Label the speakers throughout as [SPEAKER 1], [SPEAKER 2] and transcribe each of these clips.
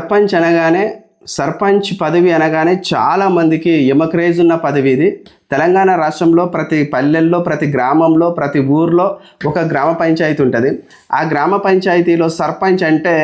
[SPEAKER 1] సర్పంచ్ అనగానే సర్పంచ్ పదవి అనగానే చాలా మందికి యమక్రేజ్ ఉన్న పదవి ఇది. తెలంగాణ రాష్ట్రంలో ప్రతి పల్లెల్లో ప్రతి గ్రామంలో ప్రతి ఊర్లో ఒక గ్రామ పంచాయతీ ఉంటుంది. ఆ గ్రామ పంచాయతీలో సర్పంచ్ అంటే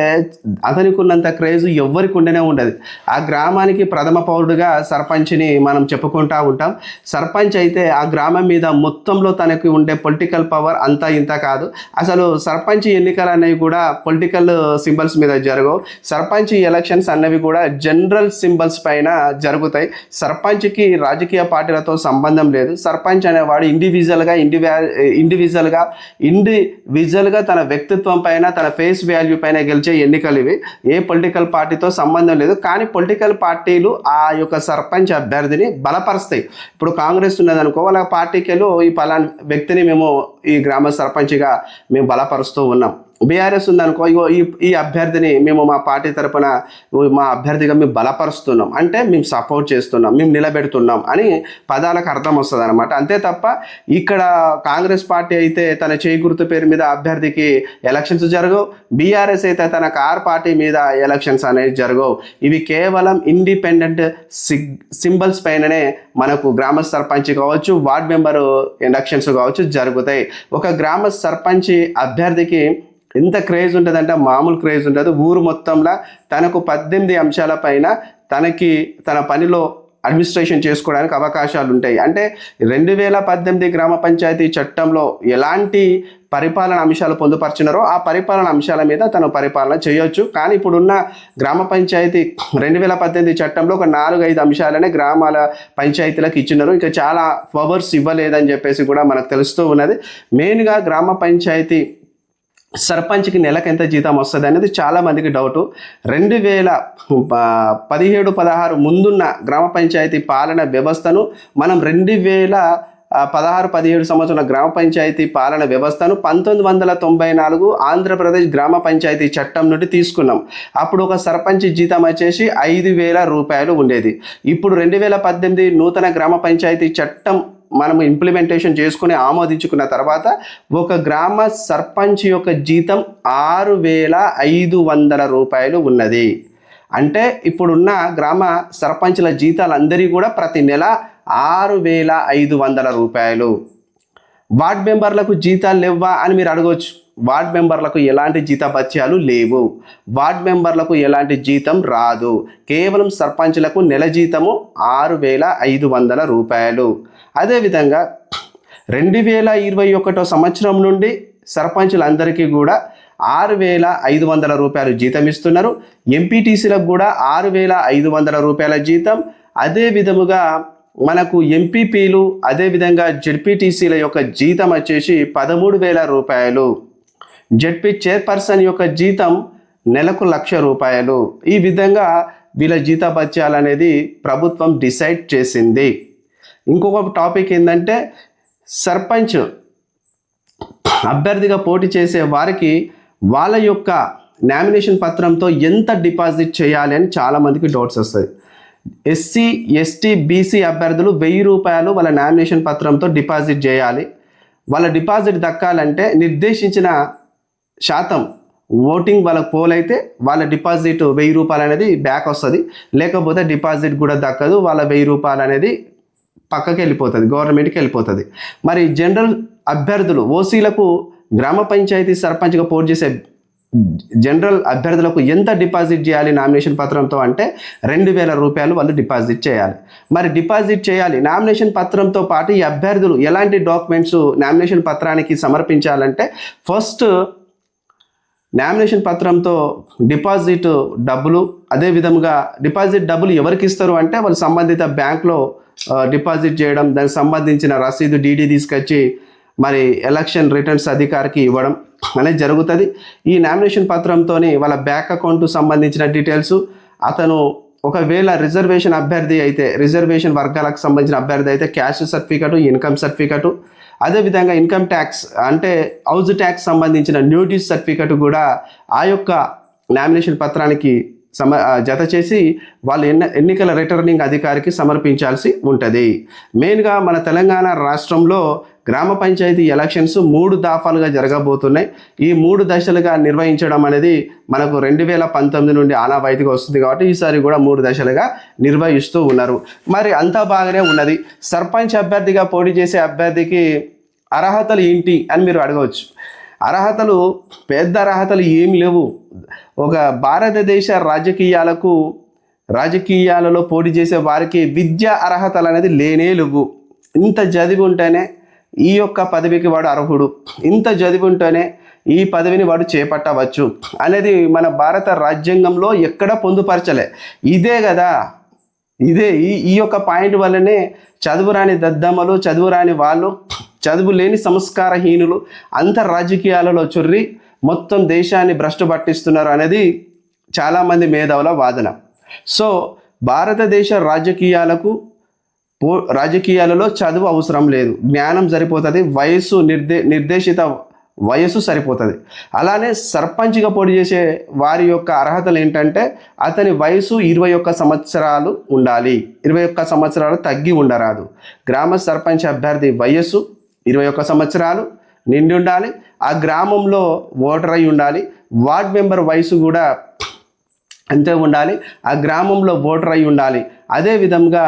[SPEAKER 1] అతనికి ఉన్నంత క్రేజ్ ఎవ్వరికి ఉండనే ఉండదు. ఆ గ్రామానికి ప్రథమ పౌరుడుగా సర్పంచ్ని మనం చెప్పుకుంటా ఉంటాం. సర్పంచ్ అయితే ఆ గ్రామం మీద మొత్తంలో తనకి ఉండే పొలిటికల్ పవర్ అంతా ఇంత కాదు. అసలు సర్పంచ్ ఎన్నికలు అనేవి కూడా పొలిటికల్ సింబల్స్ మీద జరగవు. సర్పంచ్ ఎలక్షన్స్ అన్నవి కూడా జనరల్ సింబల్స్ పైన జరుగుతాయి. సర్పంచ్కి రాజకీయ పార్టీలతో సంబంధం లేదు. సర్పంచ్ అనేవాడు ఇండివిజువల్గా ఇండివ్యా ఇండివిజువల్గా ఇండివిజువల్గా తన వ్యక్తిత్వం పైన తన ఫేస్ వాల్యూ పైన గెలిచే ఎన్నికలు ఇవి. ఏ పొలిటికల్ పార్టీతో సంబంధం లేదు. కానీ పొలిటికల్ పార్టీలు ఆ యొక్క సర్పంచ్ అభ్యర్థిని బలపరుస్తాయి. ఇప్పుడు కాంగ్రెస్ ఉన్నదనుకో వాళ్ళ పార్టీకి ఈ పలానా వ్యక్తిని మేము ఈ గ్రామ సర్పంచ్గా మేము బలపరుస్తూ ఉన్నాం. బీఆర్ఎస్ ఉందనుకో ఇగో ఈ ఈ అభ్యర్థిని మేము మా పార్టీ తరపున మా అభ్యర్థిగా మేము బలపరుస్తున్నాం అంటే మేము సపోర్ట్ చేస్తున్నాం మేము నిలబెడుతున్నాం అని పదాలకు అర్థం వస్తుంది అనమాట అంతే తప్ప ఇక్కడ కాంగ్రెస్ పార్టీ అయితే తన చేయి గుర్తు పేరు మీద అభ్యర్థికి ఎలక్షన్స్ జరగవు బీఆర్ఎస్ అయితే తన కార్ పార్టీ మీద ఎలక్షన్స్ అనేవి జరగవు. ఇవి కేవలం ఇండిపెండెంట్ సిగ్ సింబల్స్ పైననే మనకు గ్రామ సర్పంచ్ కావచ్చు వార్డ్ మెంబరు ఎలక్షన్స్ కావచ్చు జరుగుతాయి. ఒక గ్రామ సర్పంచ్ అభ్యర్థికి ఎంత క్రేజ్ ఉంటుందంటే మామూలు క్రేజ్ ఉంటుంది ఊరు మొత్తంలో తనకు పద్దెనిమిది అంశాల పైన తనకి తన పనిలో అడ్మినిస్ట్రేషన్ చేసుకోవడానికి అవకాశాలు ఉంటాయి. అంటే రెండు వేల పద్దెనిమిది గ్రామ పంచాయతీ చట్టంలో ఎలాంటి పరిపాలన అంశాలు పొందుపరిచినారో ఆ పరిపాలన అంశాల మీద తను పరిపాలన చేయొచ్చు. కానీ ఇప్పుడున్న గ్రామ పంచాయతీ రెండు వేల పద్దెనిమిది చట్టంలో ఒక నాలుగు ఐదు అంశాలనే గ్రామాల పంచాయతీలకు ఇచ్చినారు. ఇంకా చాలా పవర్స్ ఇవ్వలేదని చెప్పేసి కూడా మనకు తెలుస్తూ ఉన్నది. మెయిన్గా గ్రామ పంచాయతీ సర్పంచ్కి నెలకు ఎంత జీతం వస్తుంది అనేది చాలామందికి డౌటు. రెండు వేల పదిహేడు పదహారు ముందున్న గ్రామ పంచాయతీ పాలన వ్యవస్థను మనం రెండు వేల పదహారు పదిహేడు సంవత్సరాల గ్రామ పంచాయతీ పాలన వ్యవస్థను పంతొమ్మిది వందల తొంభై నాలుగు ఆంధ్రప్రదేశ్ గ్రామ పంచాయతీ చట్టం నుండి తీసుకున్నాం. అప్పుడు ఒక సర్పంచ్ జీతం వచ్చేసి ఐదు వేల రూపాయలు ఉండేది. ఇప్పుడు రెండు వేల పద్దెనిమిది నూతన గ్రామ పంచాయతీ చట్టం మనము ఇంప్లిమెంటేషన్ చేసుకుని ఆమోదించుకున్న తర్వాత ఒక గ్రామ సర్పంచ్ యొక్క జీతం ఆరు వేల ఐదు వందల రూపాయలు ఉన్నది. అంటే ఇప్పుడున్న గ్రామ సర్పంచ్ల జీతాలందరి కూడా ప్రతి నెల ఆరు వేల ఐదు వందల రూపాయలు. వార్డ్ మెంబర్లకు జీతాలు లేవా అని మీరు అడగవచ్చు వార్డ్ మెంబర్లకు ఎలాంటి జీతభత్యాలు లేవు. వార్డ్ మెంబర్లకు ఎలాంటి జీతం రాదు. కేవలం సర్పంచ్లకు నెల జీతము ఆరు వేల ఐదు వందల రూపాయలు. అదేవిధంగా రెండు వేల ఇరవై ఒకటో సంవత్సరం నుండి సర్పంచులందరికీ కూడా ఆరు వేల ఐదు వందల రూపాయలు జీతం ఇస్తున్నారు. ఎంపీటీసీలకు కూడా ఆరు వేల ఐదు వందల రూపాయల జీతం. అదే విధముగా మనకు ఎంపీపీలు అదేవిధంగా జెడ్పీటీసీల యొక్క జీతం వచ్చేసి పదమూడు వేల రూపాయలు. జెడ్పీ చైర్పర్సన్ యొక్క జీతం నెలకు లక్ష రూపాయలు. ఈ విధంగా వీళ్ళ జీతపత్యాలు అనేది ప్రభుత్వం డిసైడ్ చేసింది. ఇంకొక టాపిక్ ఏంటంటే సర్పంచ్ అభ్యర్థిగా పోటీ చేసే వారికి వాళ్ళ యొక్క నామినేషన్ పత్రంతో ఎంత డిపాజిట్ చేయాలి అని చాలామందికి డౌట్స్ వస్తాయి. ఎస్సీ ఎస్టీ బీసీ అభ్యర్థులు వెయ్యి రూపాయలు వాళ్ళ నామినేషన్ పత్రంతో డిపాజిట్ చేయాలి. వాళ్ళ డిపాజిట్ దక్కాలంటే నిర్దేశించిన శాతం ఓటింగ్ వాళ్ళకి పోలైతే వాళ్ళ డిపాజిట్ వెయ్యి రూపాయలు అనేది బ్యాక్ వస్తుంది. లేకపోతే డిపాజిట్ కూడా దక్కదు వాళ్ళ వెయ్యి రూపాయలు అనేది పక్కకి వెళ్ళిపోతుంది గవర్నమెంట్కి వెళ్ళిపోతుంది. మరి జనరల్ అభ్యర్థులు ఓసీలకు గ్రామ పంచాయతీ సర్పంచ్గా పోటీ చేసే జనరల్ అభ్యర్థులకు ఎంత డిపాజిట్ చేయాలి నామినేషన్ పత్రంతో అంటే రెండు వేల రూపాయలు వాళ్ళు డిపాజిట్ చేయాలి. మరి డిపాజిట్ చేయాలి నామినేషన్ పత్రంతో పాటు ఈ అభ్యర్థులు ఎలాంటి డాక్యుమెంట్స్ నామినేషన్ పత్రానికి సమర్పించాలంటే ఫస్ట్ నామినేషన్ పత్రంతో డిపాజిట్ డబ్బులు అదే విధముగా డిపాజిట్ డబ్బులు ఎవరికి ఇస్తారు అంటే వాళ్ళు సంబంధిత బ్యాంక్లో డిపాజిట్ చేయడం దానికి సంబంధించిన రసీదు డీడీ తీసుకొచ్చి మరి ఎలక్షన్ రిటర్న్స్ అధికారికి ఇవ్వడం అనేది జరుగుతుంది. ఈ నామినేషన్ పత్రంతోని వాళ్ళ బ్యాంక్ అకౌంట్ సంబంధించిన డీటెయిల్స్ అతను ఒకవేళ రిజర్వేషన్ అభ్యర్థి అయితే రిజర్వేషన్ వర్గాలకు సంబంధించిన అభ్యర్థి అయితే క్యాష్ సర్టిఫికెట్ ఇన్కమ్ సర్టిఫికెట్ అదేవిధంగా ఇన్కమ్ ట్యాక్స్ అంటే హౌస్ ట్యాక్స్ సంబంధించిన న్యూటీస్ సర్టిఫికెట్ కూడా ఆ యొక్క నామినేషన్ పత్రానికి సమ జత చేసి వాళ్ళు ఎన్న ఎన్నికల రిటర్నింగ్ అధికారికి సమర్పించాల్సి ఉంటుంది. మెయిన్గా మన తెలంగాణ రాష్ట్రంలో గ్రామ పంచాయతీ ఎలక్షన్స్ మూడు దాఫాలుగా జరగబోతున్నాయి. ఈ మూడు దశలుగా నిర్వహించడం అనేది మనకు రెండు వేల పంతొమ్మిది నుండి ఆనవాయితీగా వస్తుంది కాబట్టి ఈసారి కూడా మూడు దశలుగా నిర్వహిస్తూ ఉన్నారు. మరి అంతా బాగానే ఉన్నది. సర్పంచ్ అభ్యర్థిగా పోటీ చేసే అభ్యర్థికి అర్హతలు ఏంటి అని మీరు అడగవచ్చు. అర్హతలు పెద్ద అర్హతలు ఏమి లేవు. ఒక భారతదేశ రాజకీయాలకు రాజకీయాలలో పోటీ చేసే వారికి విద్యా అర్హతలు అనేది లేనే లేవు. ఇంత చదివి ఉంటేనే ఈ యొక్క పదవికి వాడు అర్హుడు. ఇంత చదివి ఉంటేనే ఈ పదవిని వాడు చేపట్టవచ్చు అనేది మన భారత రాజ్యాంగంలో ఎక్కడ పొందుపరచలే. ఇదే కదా. ఇదే ఈ ఈ యొక్క పాయింట్ వల్లనే చదువురాని దద్దమ్మలు చదువురాని వాళ్ళు చదువు లేని సంస్కారహీనులు అంత రాజకీయాలలో చొర్రి మొత్తం దేశాన్ని భ్రష్టు పట్టిస్తున్నారు అనేది చాలామంది మేధావుల వాదన. సో భారతదేశ రాజకీయాలకు పో రాజకీయాలలో చదువు అవసరం లేదు. జ్ఞానం సరిపోతుంది వయస్సు నిర్దే నిర్దేశిత వయస్సు సరిపోతుంది. అలానే సర్పంచ్గా పోటీ చేసే వారి యొక్క అర్హతలు ఏంటంటే అతని వయసు ఇరవై ఒక్క సంవత్సరాలు ఉండాలి. ఇరవై ఒక్క సంవత్సరాలు తగ్గి ఉండరాదు. గ్రామ సర్పంచ్ అభ్యర్థి వయస్సు ఇరవై ఒక్క సంవత్సరాలు నిండి ఉండాలి. ఆ గ్రామంలో ఓటర్ అయి ఉండాలి. వార్డ్ మెంబర్ వయసు కూడా అంతే ఉండాలి. ఆ గ్రామంలో ఓటర్ అయి ఉండాలి. అదే విధంగా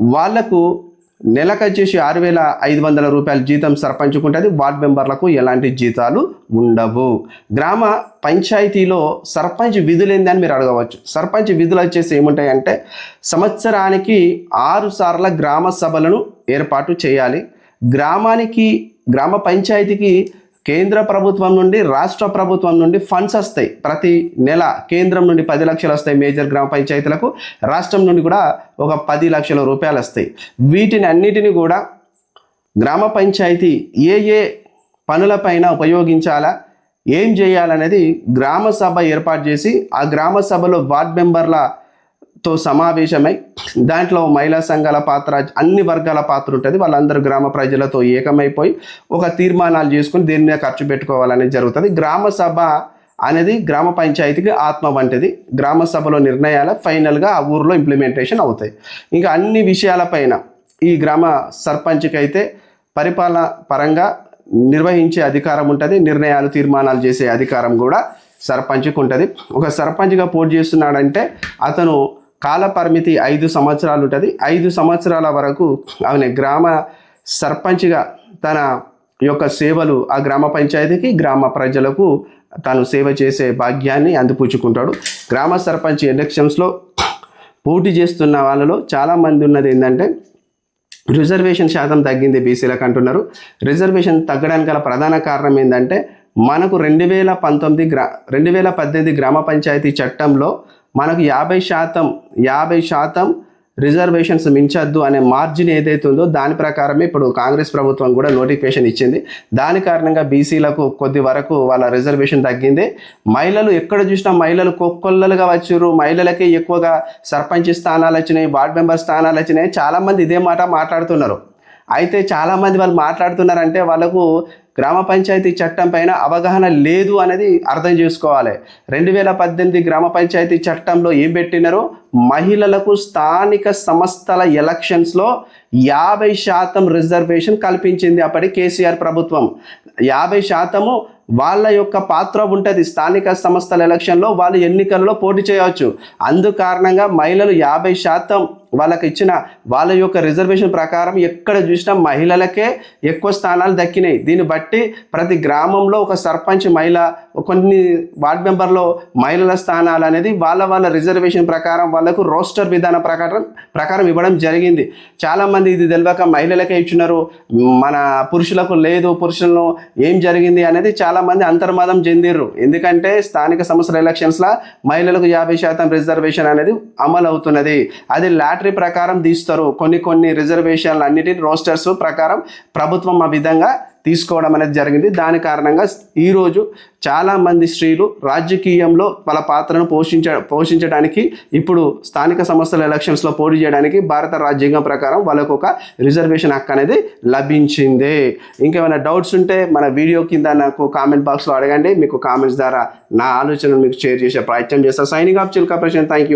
[SPEAKER 1] వాళ్ళకు నెలకు వచ్చేసి ఆరు వేల ఐదు వందల రూపాయల జీతం సర్పంచ్కు ఉంటుంది వార్డ్ మెంబర్లకు ఎలాంటి జీతాలు ఉండవు. గ్రామ పంచాయతీలో సర్పంచ్ విధులు ఏందని మీరు అడగవచ్చు. సర్పంచ్ విధులు వచ్చేసి ఏముంటాయంటే సంవత్సరానికి ఆరు సార్ల గ్రామ సభలను ఏర్పాటు చేయాలి. గ్రామానికి గ్రామ పంచాయతీకి కేంద్ర ప్రభుత్వం నుండి రాష్ట్ర ప్రభుత్వం నుండి ఫండ్స్ వస్తాయి. ప్రతి నెల కేంద్రం నుండి పది లక్షలు వస్తాయి మేజర్ గ్రామ పంచాయతీలకు. రాష్ట్రం నుండి కూడా ఒక పది లక్షల రూపాయలు వస్తాయి. వీటిని అన్నిటిని కూడా గ్రామ పంచాయతీ ఏ ఏ పనులపైన ఉపయోగించాలా ఏం చేయాలనేది గ్రామ సభ ఏర్పాటు చేసి ఆ గ్రామ సభలో వార్డ్ మెంబర్ల తో సమావేశమై దాంట్లో మహిళా సంఘాల పాత్ర అన్ని వర్గాల పాత్ర ఉంటుంది. వాళ్ళందరూ గ్రామ ప్రజలతో ఏకమైపోయి ఒక తీర్మానాలు చేసుకుని దీని మీద ఖర్చు పెట్టుకోవాలనేది జరుగుతుంది. గ్రామ సభ అనేది గ్రామ పంచాయతీకి ఆత్మ వంటిది. గ్రామ సభలో నిర్ణయాల ఫైనల్గా ఆ ఊరిలో ఇంప్లిమెంటేషన్ అవుతాయి. ఇంకా అన్ని విషయాలపైన ఈ గ్రామ సర్పంచ్కి అయితే పరిపాలన పరంగా నిర్వహించే అధికారం ఉంటుంది. నిర్ణయాలు తీర్మానాలు చేసే అధికారం కూడా సర్పంచ్కి ఉంటుంది ఒక సర్పంచ్గా పోటీ చేస్తున్నాడంటే అతను కాలపరిమితి ఐదు సంవత్సరాలు ఉంటుంది. ఐదు సంవత్సరాల వరకు ఆమె గ్రామ సర్పంచ్గా తన యొక్క సేవలు ఆ గ్రామ పంచాయతీకి గ్రామ ప్రజలకు తాను సేవ చేసే భాగ్యాన్ని అందిపుచ్చుకుంటాడు. గ్రామ సర్పంచ్ ఎలక్షన్స్లో పోటీ చేస్తున్న వాళ్ళలో చాలామంది ఉన్నది ఏంటంటే రిజర్వేషన్ శాతం తగ్గింది బీసీలకు అంటున్నారు. రిజర్వేషన్ తగ్గడానికి గల ప్రధాన కారణం ఏంటంటే మనకు రెండు వేల పంతొమ్మిది గ్రా రెండు వేల పద్దెనిమిది గ్రామ పంచాయతీ చట్టంలో మనకు యాభై శాతం యాభై శాతం రిజర్వేషన్స్ మించద్దు అనే మార్జిన్ ఏదైతే ఉందో దాని ప్రకారమే ఇప్పుడు కాంగ్రెస్ ప్రభుత్వం కూడా నోటిఫికేషన్ ఇచ్చింది. దాని కారణంగా బీసీలకు కొద్ది వరకు వాళ్ళ రిజర్వేషన్ తగ్గింది. మహిళలు ఎక్కడ చూసినా మహిళలు కొక్కొల్లలుగా వచ్చారు మహిళలకే ఎక్కువగా సర్పంచ్ స్థానాలు వచ్చినాయి వార్డ్ మెంబర్ స్థానాలు వచ్చినాయి. చాలామంది ఇదే మాట మాట్లాడుతున్నారు. అయితే చాలామంది వాళ్ళు మాట్లాడుతున్నారంటే వాళ్ళకు గ్రామ పంచాయతీ చట్టం పైన అవగాహన లేదు అనేది అర్థం చేసుకోవాలి. రెండు వేల పద్దెనిమిది గ్రామ పంచాయతీ చట్టంలో ఏం పెట్టినారో మహిళలకు స్థానిక సంస్థల ఎలక్షన్స్లో యాభై శాతం రిజర్వేషన్ కల్పించింది అప్పటి కేసీఆర్ ప్రభుత్వం. యాభై శాతము వాళ్ళ యొక్క పాత్ర ఉంటుంది. స్థానిక సంస్థల ఎలక్షన్లో వాళ్ళు ఎన్నికలలో పోటీ చేయవచ్చు. అందు కారణంగా మహిళలు యాభై శాతం వాళ్ళకి ఇచ్చిన వాళ్ళ యొక్క రిజర్వేషన్ ప్రకారం ఎక్కడ చూసినా మహిళలకే ఎక్కువ స్థానాలు దక్కినాయి. దీన్ని బట్టి ప్రతి గ్రామంలో ఒక సర్పంచ్ మహిళ కొన్ని వార్డ్ మెంబర్లో మహిళల స్థానాలు అనేది వాళ్ళ వాళ్ళ రిజర్వేషన్ ప్రకారం వాళ్ళకు రోస్టర్ విధానం ప్రకారం ప్రకారం ఇవ్వడం జరిగింది. చాలామంది ఇది తెలియక మహిళలకే ఇచ్చినారు. మన పురుషులకు లేదు పురుషులను ఏం జరిగింది అనేది చాలామంది అంతర్మాదం చెందిర్రు. ఎందుకంటే స్థానిక సంస్థల ఎలక్షన్స్లో మహిళలకు యాభై శాతం రిజర్వేషన్ అనేది అమలు అవుతున్నది అది లాటరీ ప్రకారం తీస్తారు. కొన్ని కొన్ని రిజర్వేషన్లు అన్నిటిని రోస్టర్స్ ప్రకారం ప్రభుత్వం ఆ విధంగా తీసుకోవడం అనేది జరిగింది. దాని కారణంగా ఈరోజు చాలామంది స్త్రీలు రాజకీయంలో వాళ్ళ పాత్రను పోషించ పోషించడానికి ఇప్పుడు స్థానిక సంస్థల ఎలక్షన్స్లో పోటీ చేయడానికి భారత రాజ్యాంగం ప్రకారం వాళ్ళకు ఒక రిజర్వేషన్ హక్కు అనేది లభించింది. ఇంకేమైనా డౌట్స్ ఉంటే మన వీడియో కింద నాకు కామెంట్ బాక్స్లో అడగండి. మీకు కామెంట్స్ ద్వారా నా ఆలోచనలు మీకు షేర్ చేసే ప్రయత్నం చేస్తాను signing off Chilka Prashanth. Thank you